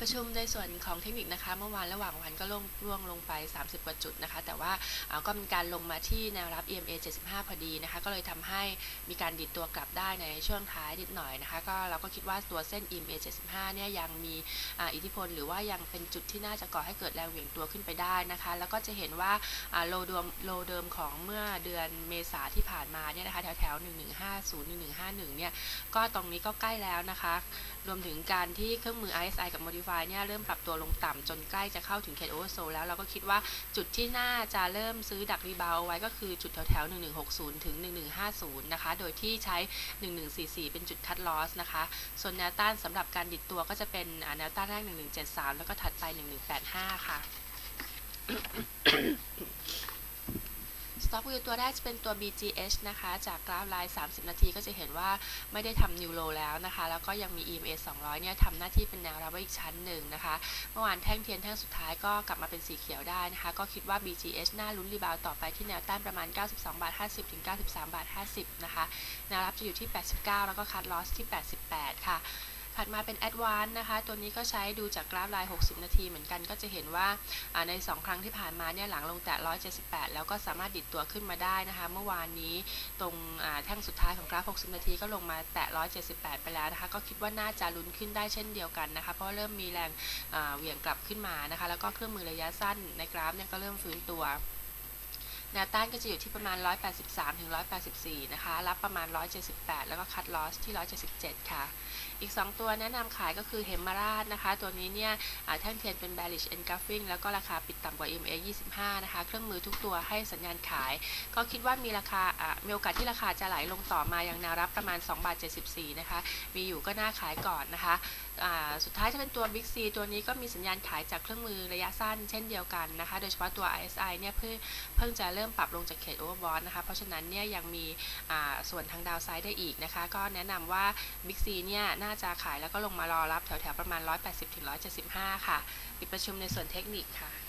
ประชุมในส่วนของเทคนิคนะคะ เมื่อวานระหว่างวันก็ลงร่วงลงไป 30 กว่าจุดนะคะ แต่ว่าก็มีการลงมาที่แนวรับ EMA 75 พอดีนะคะ ก็เลยทำให้มีการดิดตัวกลับได้ในช่วงท้ายนิดหน่อยนะคะ ก็เราก็คิดว่าตัวเส้น EMA 75 เนี่ยยังมีอ,อิทธิพลหรือว่ายังเป็นจุดที่น่าจะก่อให้เกิดแรงเหวี่ยงตัวขึ้นไปได้นะคะ แล้วก็จะเห็นว่าโลเดิมโลเดิมของเมื่อเดือนเมษาที่ผ่านมาเนี่ยนะคะแถวแถวๆ1150 1151 เนี่ยก็ตรงนี้ก็ใกล้แล้วนะคะ รวมถึงการที่เครื่องมือ RSI กับ Modify ฟเนี่ยเริ่มปรับตัวลงต่ำจนใกล้จะเข้าถึงเขตโอเวอร์โซแล้วเราก็คิดว่าจุดที่น่าจะเริ่มซื้อดักรีบาวไว้ก็คือจุดแถวแถวๆ1160 ถึง 1150 นะคะ โดยที่ใช้ 1144 เป็นจุดคัดลอสนะคะ ส่วนแนวต้านสำหรับการดิดตัวก็จะเป็นอ่าแนวต้านแรก 1173 แล้วก็ถัดไป 1185 ค่ะ สต็อกวิวตัวแรกจะเป็นตัว BGH นะคะ จากกราฟไลน์30 นาทีก็จะเห็นว่าไม่ได้ทำนิวโลแล้วนะคะ แล้วก็ยังมี EMA 200 เนี่ยทำหน้าที่เป็นแนวรับไว้อีกชั้นหนึ่งนะคะ เมื่อวานแท่งเทียนแท่งสุดท้ายก็กลับมาเป็นสีเขียวได้นะคะ ก็คิดว่า BGH น่าลุ้นรีบาวต่อไปที่แนวต้านประมาณ 92 บาท 50 ถึง 93 บาท 50 นะคะ แนวรับจะอยู่ที่ 89 แล้วก็คัดลอสที่ 88 ค่ะ ถัดมาเป็น Advance นะคะ ตัวนี้ก็ใช้ดูจากกราฟไลน์60 นาทีเหมือนกันก็จะเห็นว่าใน 2 ครั้งที่ผ่านมาเนี่ยหลังลงแตะ 178 แล้วก็สามารถดิดตัวขึ้นมาได้นะคะ เมื่อวานนี้ตรงแท่งสุดท้ายของกราฟ 60 นาทีก็ลงมาแตะ 178 ไปแล้วนะคะ ก็คิดว่าน่าจะลุ้นขึ้นได้เช่นเดียวกันนะคะ เพราะเริ่มมีแรงเหวี่ยงกลับขึ้นมานะคะ แล้วก็เครื่องมือระยะสั้นในกราฟเนี่ยก็เริ่มฟื้นตัว แนวต้านก็จะอยู่ที่ประมาณ 183 ถึง 184 นะคะ รับประมาณ 178 แล้วก็คัดลอสที่ 177 ค่ะ อีก 2 ตัวแนะนำขายก็คือเฮมมาราดนะคะ ตัวนี้เนี่ยแท่งเทียนเป็น bearish engulfing แล้วก็ราคาปิดต่ำกว่า EMA 25 นะคะ เครื่องมือทุกตัวให้สัญญาณขาย ก็คิดว่ามีราคามีโอกาสที่ราคาจะไหลลงต่อมายังแนวรับประมาณ2บาท74 นะคะ มีอยู่ก็น่าขายก่อนนะคะสุดท้ายจะเป็นตัว Big C ตัวนี้ก็มีสัญญาณขายจากเครื่องมือระยะสั้นเช่นเดียวกันนะคะ โดยเฉพาะตัว RSI เนี่ยเพิ่งเพิ่งจะเริ่มปรับลงจากเขตโอเวอร์บอทนะคะ เพราะฉะนั้นเนี่ยยังมีส่วนทางดาวไซด์ได้อีกนะคะ ก็แนะนำว่า Big C เนี่ยน่าจะขายแล้วก็ลงมารอรับแถวๆประมาณ 180-175 ค่ะ ปิดประชุมในส่วนเทคนิคค่ะ